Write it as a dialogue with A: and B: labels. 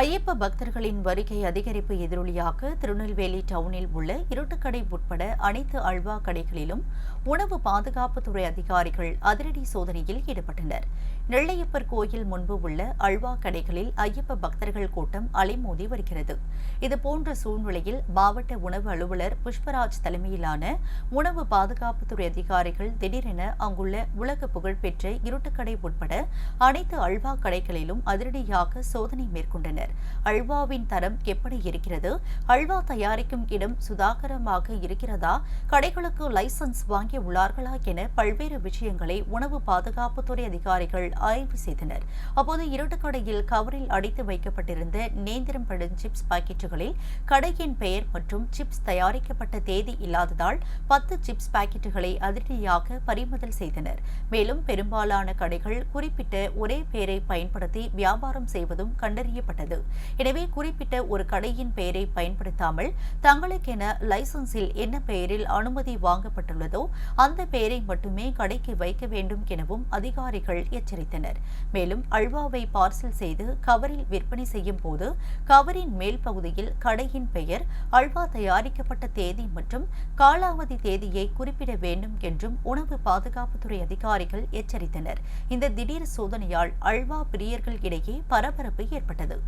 A: ஐயப்ப பக்தர்களின் வருகை அதிகரிப்பு எதிரொலியாக திருநெல்வேலி டவுனில் உள்ள இருட்டுக்கடை உட்பட அனைத்து அல்வா கடைகளிலும் உணவு பாதுகாப்புத்துறை அதிகாரிகள் அதிரடி சோதனையில் ஈடுபட்டனர். நெல்லையப்பர் கோயில் முன்பு உள்ள அல்வா கடைகளில் ஐயப்ப பக்தர்கள் கூட்டம் அலைமோதி வருகிறது. இதுபோன்ற சூழ்நிலையில் மாவட்ட உணவு அலுவலர் புஷ்பராஜ் தலைமையிலான உணவு பாதுகாப்புத்துறை அதிகாரிகள் திடீரென அங்குள்ள உலக புகழ்பெற்ற இருட்டுக்கடை உட்பட அனைத்து அல்வா கடைகளிலும் அதிரடியாக சோதனை மேற்கொண்டனர். அல்வாவின் தரம் எப்படி இருக்கிறது? அல்வா தயாரிக்கும் இடம் சுதாகரமாக இருக்கிறதா? கடைகளுக்கு லைசன்ஸ் வாங்கி உள்ளார்களா என பல்வேறு விஷயங்களை உணவு பாதுகாப்புத்துறை அதிகாரிகள் ஆய்வு செய்தனர். அப்போது இருட்டுக்கடையில் கவரில் அடைத்து வைக்கப்பட்டிருந்த நேந்திரம் பழம் சிப்ஸ் பாக்கெட்டுகளில் கடையின் பெயர் மற்றும் சிப்ஸ் தயாரிக்கப்பட்ட தேதி இல்லாததால் பத்து சிப்ஸ் பாக்கெட்டுகளை அதிரடியாக பறிமுதல் செய்தனர். மேலும் பெரும்பாலான கடைகள் குறிப்பிட்ட ஒரே பெயரை பயன்படுத்தி வியாபாரம் செய்வதும் கண்டறியப்பட்டது. எனவே குறிப்பிட்ட ஒரு கடையின் பெயரை பயன்படுத்தாமல் தங்களுக்கென லைசன்ஸில் என்ன பெயரில் அனுமதி வாங்கப்பட்டுள்ளதோ அந்த பெயரை மட்டுமே கடைக்கு வைக்க வேண்டும் எனவும் அதிகாரிகள் எச்சரித்தனர். மேலும் அல்வாவை பார்சல் செய்து கவரில் விற்பனை செய்யும் போது கவரின் மேல் பகுதியில் கடையின் பெயர் அல்வா தயாரிக்கப்பட்ட தேதி மற்றும் காலாவதி தேதியை குறிப்பிட வேண்டும் என்றும் உணவு பாதுகாப்புத்துறை அதிகாரிகள் எச்சரித்தனர். இந்த திடீர் சோதனையால் அல்வா பிரியர்கள் இடையே பரபரப்பு ஏற்பட்டது.